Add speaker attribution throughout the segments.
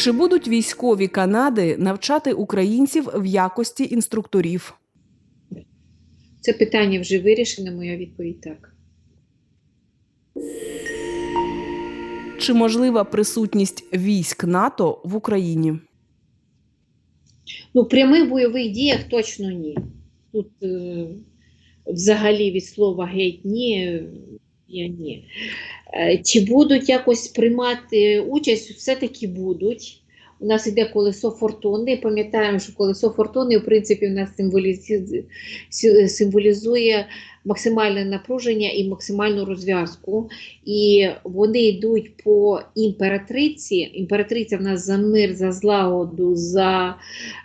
Speaker 1: Чи будуть військові Канади навчати українців в якості інструкторів?
Speaker 2: Це питання вже вирішено, моя відповідь так.
Speaker 1: Чи можлива присутність військ НАТО в Україні?
Speaker 2: Ну, прямих бойових діях точно ні. Тут е, взагалі від слова геть ні, я ні. Е, чи будуть якось приймати участь? Все-таки будуть. У нас йде колесо фортуни. Пам'ятаємо, що колесо фортуни, в принципі, у нас символізує, максимальне напруження і максимальну розв'язку. І вони йдуть по імператриці. Імператриця в нас за мир, за злагоду, за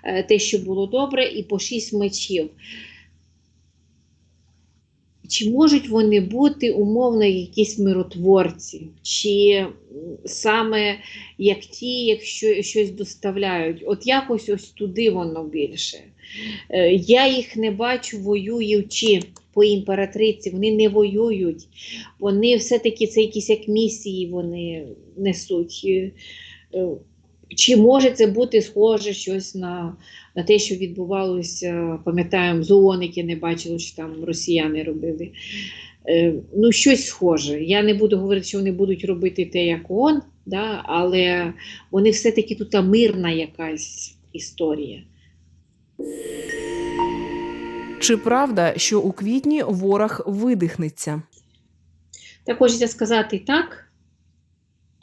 Speaker 2: е, те, що було добре, і по шість мечів. Чи можуть вони бути умовно якісь миротворці, чи саме як ті, якщо щось доставляють? От якось ось туди воно більше. Е, Я їх не бачу воюючи по імператриці, вони не воюють. Вони все-таки це якісь як місії вони несуть. Чи може це бути схоже щось на, на те, що відбувалося, пам'ятаємо, зооники не бачили, що там росіяни робили. Е, ну, щось схоже. Я не буду говорити, що вони будуть робити те, як ООН, да, але вони все-таки тут мирна якась історія.
Speaker 1: Чи правда, що у квітні ворог видихнеться?
Speaker 2: Так хочеться сказати так,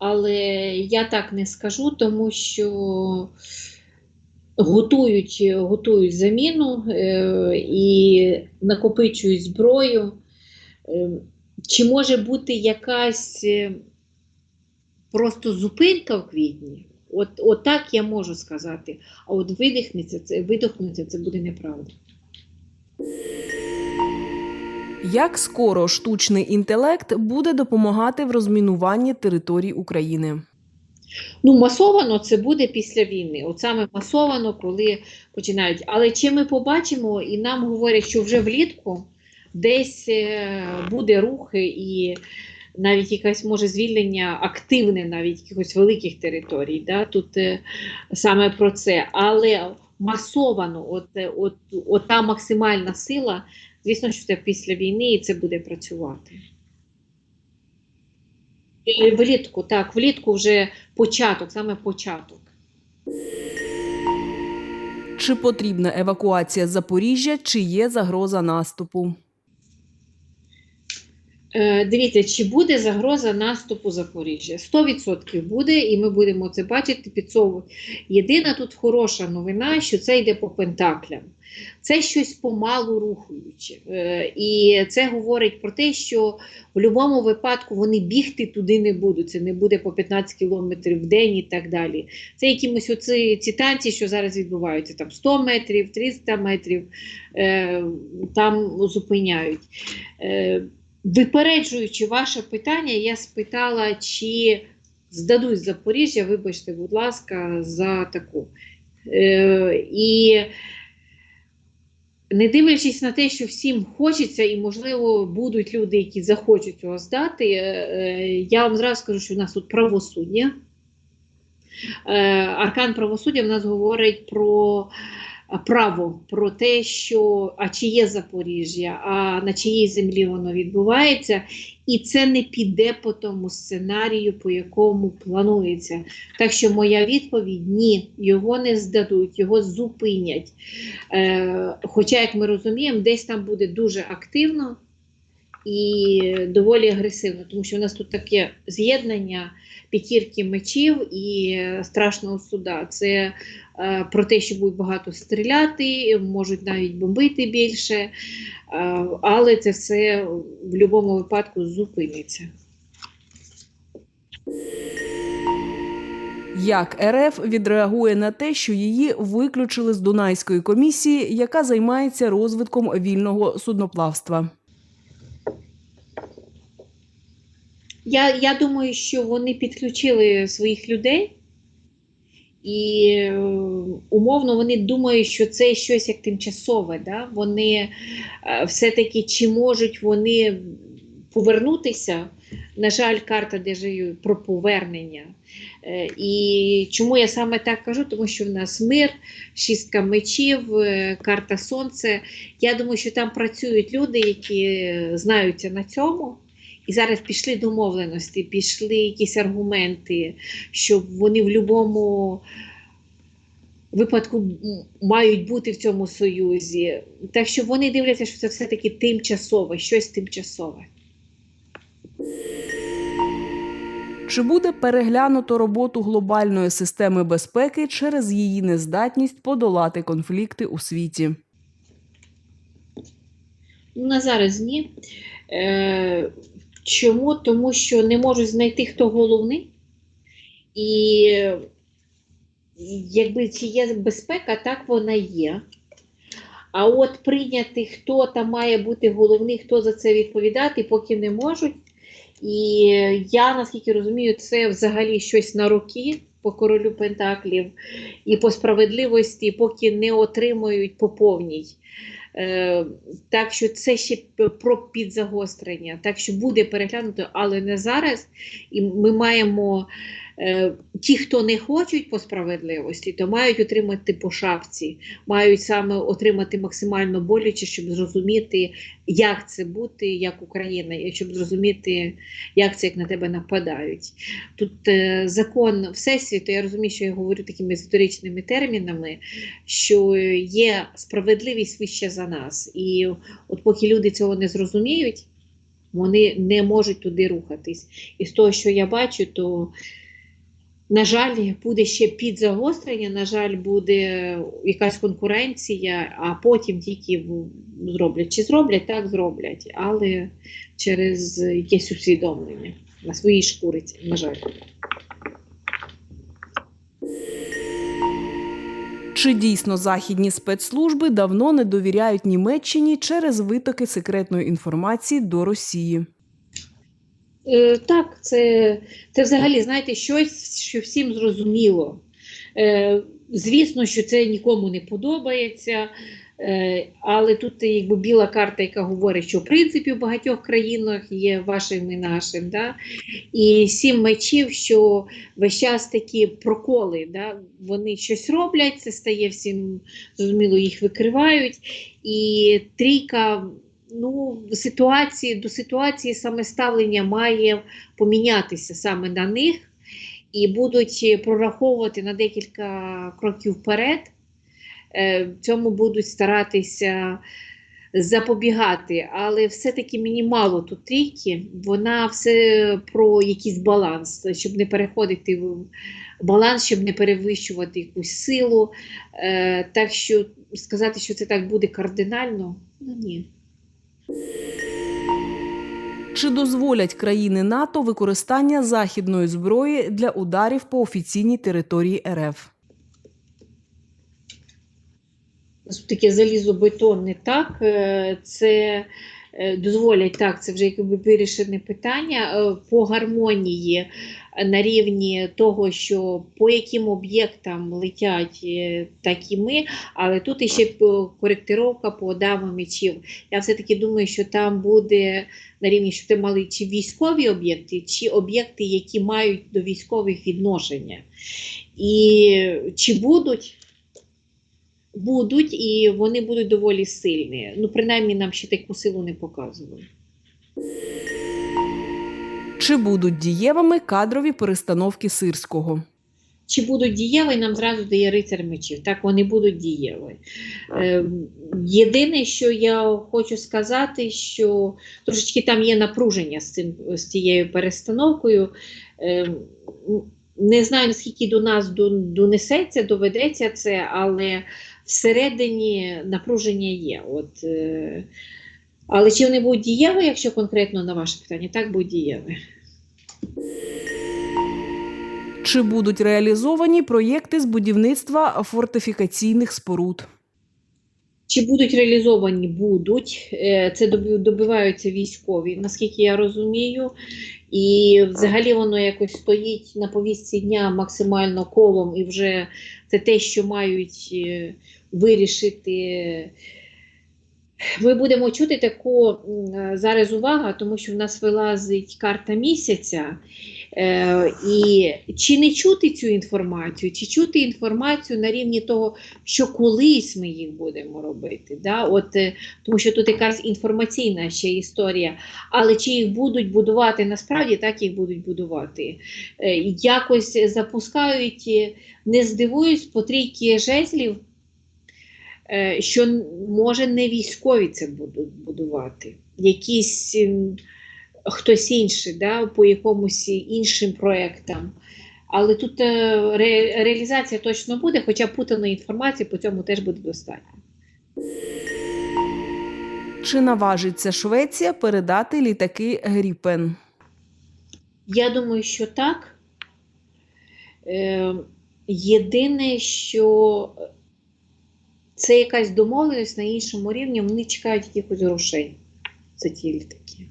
Speaker 2: але я так не скажу, тому що готують, готують заміну е, і накопичують зброю. Е, чи може бути якась е, просто зупинка в квітні? От, от так я можу сказати. А от видихнеться це, видохнеться, це буде неправда.
Speaker 1: Як скоро штучний інтелект буде допомагати в розмінуванні територій України?
Speaker 2: Ну, масовано це буде після війни. От саме масовано, коли починають. Але чи ми побачимо, і нам говорять, що вже влітку десь е, буде рух і навіть якесь може звільнення активне, навіть якихось великих територій. Да? Тут е, саме про це. Але масовано, от, е, от, от та максимальна сила, звісно, що це після війни і це буде працювати. І Влітку, так, влітку вже початок, саме початок.
Speaker 1: Чи потрібна евакуація Запоріжжя, чи є загроза наступу?
Speaker 2: Е, Дивіться, чи буде загроза наступу Запоріжжя? 100% буде, і ми будемо це бачити підсовувати. Єдина тут хороша новина, що це йде по пентаклям. Це щось помалу рухаюче. Е, І це говорить про те, що в будь-якому випадку вони бігти туди не будуть. Це не буде по 15 кілометрів в день і так далі. Це якимось оці, ці танці, що зараз відбуваються, там 100 метрів, 300 метрів, е, там зупиняють. Випереджуючи ваше питання, я спитала, чи здадуть Запоріжжя, вибачте, будь ласка, за таку. Е, і не дивлячись на те, що всім хочеться, і, можливо, будуть люди, які захочуть цього здати, е, я вам зразу скажу, що в нас тут правосуддя. Е, Аркан правосуддя в нас говорить про право, про те, що а чи є Запоріжжя, а на чиїй землі воно відбувається, і це не піде по тому сценарію, по якому планується. Так що моя відповідь ні, його не здадуть, його зупинять. Е, хоча, як ми розуміємо, десь там буде дуже активно і доволі агресивно, тому що у нас тут таке з'єднання п'ятірки мечів і страшного суда. Це е, про те, що будуть багато стріляти, можуть навіть бомбити більше, е, але це все в будь-якому випадку зупиниться.
Speaker 1: Як РФ відреагує на те, що її виключили з Дунайської комісії, яка займається розвитком вільного судноплавства?
Speaker 2: Я, я думаю, що вони підключили своїх людей, і е, умовно вони думають, що це щось як тимчасове. Да? Вони е, все-таки чи можуть вони повернутися. На жаль, карта держи про повернення. Е, І чому я саме так кажу? Тому що в нас мир, шістка мечів, карта сонце. Я думаю, що там працюють люди, які знаються на цьому. І зараз пішли домовленості, пішли якісь аргументи, що вони в будь-якому випадку мають бути в цьому союзі. Так що вони дивляться, що це все-таки тимчасове, щось тимчасове.
Speaker 1: Чи буде переглянуто роботу глобальної системи безпеки через її нездатність подолати конфлікти у світі?
Speaker 2: Ну, на зараз ні. Е, чому? Тому що не можуть знайти, хто головний. І якби чи є безпека, так вона є. А от прийняти, хто там має бути головний, хто за це відповідати, поки не можуть. І я, наскільки розумію, це взагалі щось на роки по королю Пентаклів і по справедливості, поки не отримують по повній. Е, так що це ще про підзагострення. Так що буде переглянуто, але не зараз. І ми маємо ті, хто не хочуть по справедливості, то мають отримати по шапці, мають саме отримати максимально боляче, щоб зрозуміти, як це бути, як Україна, і щоб зрозуміти, як це як на тебе нападають. Тут е, закон Всесвіту, я розумію, що я говорю такими історичними термінами, що є справедливість вище за нас. І от поки люди цього не зрозуміють, вони не можуть туди рухатись. І з того, що я бачу, то, на жаль, буде ще підзагострення, на жаль, буде якась конкуренція, а потім тільки зроблять. Чи зроблять, так зроблять, але через якесь усвідомлення на своїй шкуриці, на жаль.
Speaker 1: Чи дійсно західні спецслужби давно не довіряють Німеччині через витоки секретної інформації до Росії?
Speaker 2: Е, так, це, це взагалі, знаєте, щось, що всім зрозуміло. Е, звісно, що це нікому не подобається, е, але тут якби біла карта, яка говорить, що в принципі в багатьох країнах є вашим і нашим. Да? І сім мечів, що весь час такі проколи, да? вони щось роблять, це стає всім зрозуміло, їх викривають. І трійка ну, ситуації, до ситуації саме ставлення має помінятися саме на них, і будуть е, прораховувати на декілька кроків вперед. Е, Цьому будуть старатися запобігати, але все-таки мені мало тут трійки, вона все про якийсь баланс, щоб не переходити в баланс, щоб не перевищувати якусь силу. Е, Так що сказати, що це так буде кардинально, ну ні.
Speaker 1: Чи дозволять країни НАТО використання західної зброї для ударів по офіційній території РФ?
Speaker 2: таке залізобетонне, так, е, це е, дозволять так, це вже якби вирішене питання е, по гармонії на рівні того, що по яким об'єктам летять, е, так і ми, але тут іще коректировка по дамам мечів. Я все-таки думаю, що там буде на рівні, що ти мали чи військові об'єкти, чи об'єкти, які мають до військових відношення. І чи будуть будуть, і вони будуть доволі сильні. Ну, принаймні, нам ще таку силу не показували.
Speaker 1: Чи будуть дієвими кадрові перестановки сирського?
Speaker 2: Чи будуть дієві, нам зразу дає рицар мечів. Так, вони будуть дієві. Е, єдине, що я хочу сказати, що трошечки там є напруження з, цим, з цією перестановкою. Е, не знаю, наскільки до нас донесеться, доведеться це, але всередині напруження є. От, е, але чи вони будуть дієві, якщо конкретно на ваше питання, так будуть дієві.
Speaker 1: Чи будуть реалізовані проєкти з будівництва фортифікаційних споруд?
Speaker 2: Чи будуть реалізовані? Будуть. Е, Це добиваються військові, наскільки я розумію. І взагалі воно якось стоїть на повістці дня максимально колом, і вже це те, що мають е, вирішити ми будемо чути таку е, зараз увага, тому що в нас вилазить карта місяця. Е, і чи не чути цю інформацію, чи чути інформацію на рівні того, що колись ми їх будемо робити. Да? От, е, тому що тут якась інформаційна ще історія. Але чи їх будуть будувати насправді, так їх будуть будувати. Е, якось запускають, е, не здивуюсь, по трійки жезлів що може не військові це будуть будувати, якісь ем, хтось інший, да, по якомусь іншим проектам. Але тут е, ре, реалізація точно буде, хоча путаної інформації по цьому теж буде достатньо.
Speaker 1: Чи наважиться Швеція передати літаки Гріпен?
Speaker 2: Я думаю, що так. Е, єдине, що це якась домовленість на іншому рівні, вони чекають якихось грошей за ті літаки.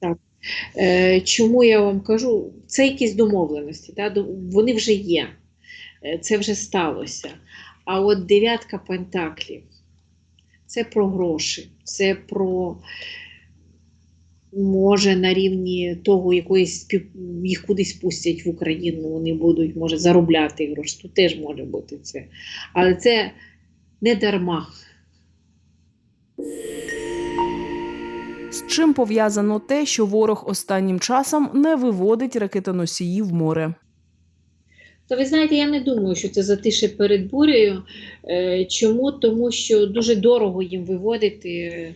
Speaker 2: Так. Е, чому я вам кажу? Це якісь домовленості, да? вони вже є, Е, це вже сталося. А от дев'ятка пентаклів це про гроші, це про може на рівні того, якоїсь їх кудись пустять в Україну, вони будуть може заробляти гроші. Тут теж може бути це. Але це не дарма.
Speaker 1: З чим пов'язано те, що ворог останнім часом не виводить ракетоносії в море?
Speaker 2: Та ви знаєте, я не думаю, що це затише перед бурею. Е, Чому? Тому що дуже дорого їм виводити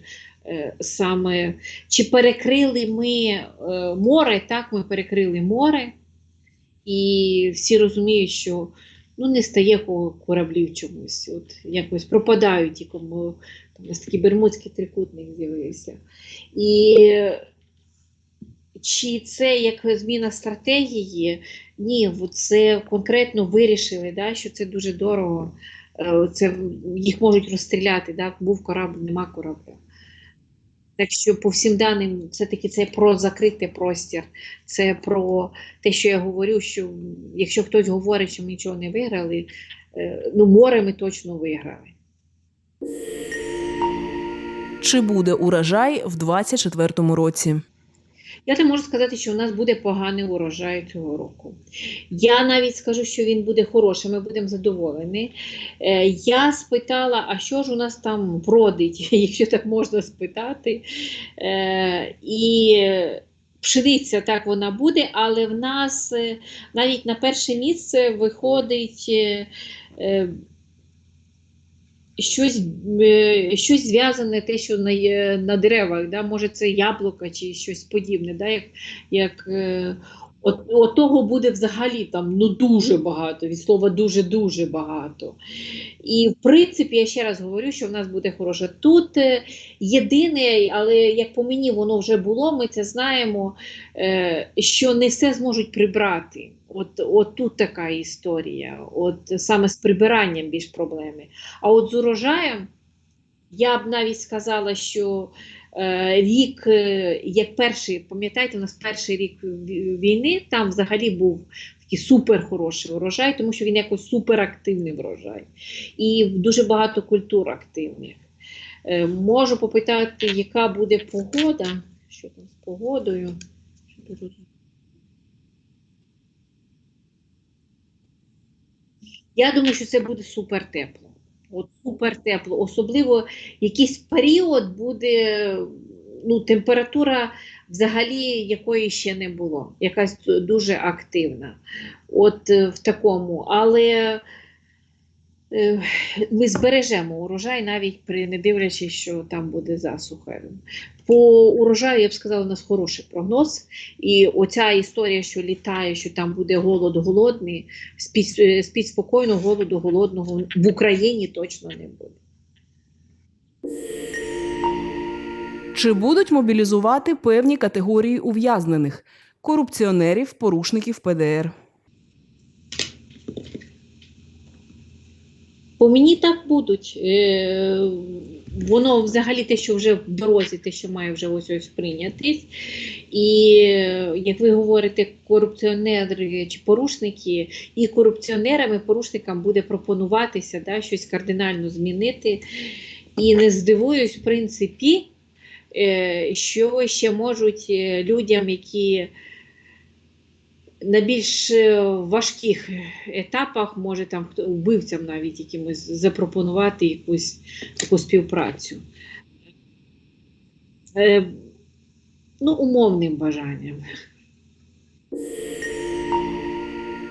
Speaker 2: саме. Чи перекрили ми е, море? Так, ми перекрили море, і всі розуміють, що ну, не стає ко- кораблів чомусь. От якось пропадають там у нас такий бермудський трикутник з'явився. І е, чи це як зміна стратегії? Ні, це конкретно вирішили, да, що це дуже дорого. Е, Це їх можуть розстріляти, да, був корабль, нема корабля. Так що по всім даним, все-таки це про закритий простір, це про те, що я говорю, що якщо хтось говорить, що ми нічого не виграли, е, ну море ми точно виграли.
Speaker 1: Чи буде урожай в 2024 році?
Speaker 2: Я не можу сказати, що у нас буде поганий урожай цього року. Я навіть скажу, що він буде хороший, ми будемо задоволені. Е, я спитала, а що ж у нас там вродить, якщо так можна спитати. Е, і пшениця так вона буде, але в нас е, навіть на перше місце виходить. Щось, е, щось зв'язане, те, що на, на деревах, да? може це яблука чи щось подібне, да? як, як е, от, от того буде взагалі там ну, дуже багато, від слова дуже-дуже багато. І в принципі, я ще раз говорю, що в нас буде хороше. Тут е, єдине, але як по мені воно вже було, ми це знаємо, що не все зможуть прибрати. От, от тут така історія, от саме з прибиранням більш проблеми. А от з урожаєм я б навіть сказала, що е, рік, е, як перший, пам'ятаєте, у нас перший рік війни, там взагалі був такий супер хороший тому що він якось суперактивний врожай. І дуже багато культур активних. Е, можу попитати, яка буде погода. Що там з погодою? Що Я думаю, що це буде супер тепло. От супер тепло. Особливо якийсь період буде ну, температура взагалі якої ще не було. Якась дуже активна. От е, в такому. Але ми збережемо урожай, навіть при не дивлячись, що там буде засуха. По урожаю, я б сказала, у нас хороший прогноз. І оця історія, що літає, що там буде голод голодний, спіть, е, спокійно, голоду голодного в Україні точно не буде.
Speaker 1: Чи будуть мобілізувати певні категорії ув'язнених корупціонерів, порушників ПДР?
Speaker 2: По мені так будуть. Е, Воно взагалі те, що вже в дорозі, те, що має вже ось ось прийнятись. І як ви говорите, корупціонери чи порушники, і корупціонерам, і порушникам буде пропонуватися да, щось кардинально змінити. І не здивуюсь, в принципі, е, що ще можуть е, людям, які на більш е, важких етапах, може там вбивцям навіть якимось запропонувати якусь таку співпрацю. Е, ну, умовним бажанням.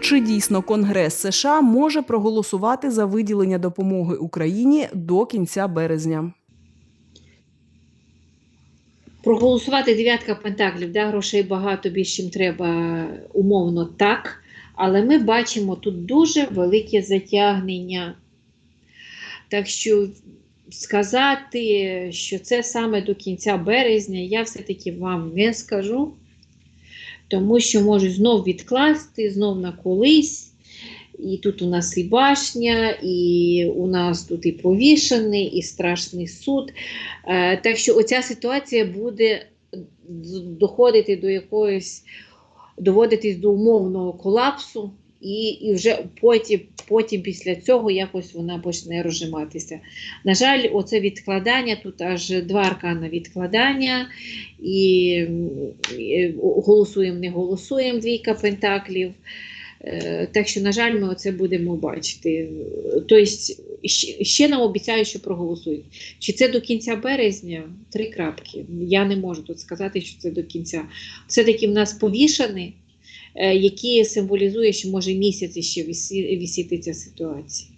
Speaker 1: Чи дійсно Конгрес США може проголосувати за виділення допомоги Україні до кінця березня?
Speaker 2: Проголосувати дев'ятка пентаклів, да, грошей багато більш чим треба умовно так. Але ми бачимо тут дуже велике затягнення. Так що сказати, що це саме до кінця березня, я все-таки вам не скажу, тому що можуть знов відкласти, знов на колись. І тут у нас і башня, і у нас тут і повішений, і страшний суд. Е, Так що оця ситуація буде доходити до якоїсь, доводитись до умовного колапсу, і, і вже потім, потім після цього якось вона почне розжиматися. На жаль, оце відкладання, тут аж два аркана відкладання, і, і голосуємо, не голосуємо, двійка пентаклів. Е, Так що, на жаль, ми оце будемо бачити. Тобто, ще- нам обіцяють, що проголосують. Чи це до кінця березня? Три крапки. Я не можу тут сказати, що це до кінця. Все-таки в нас повішаний, які який символізує, що може місяць ще вісі- вісіти ця ситуація.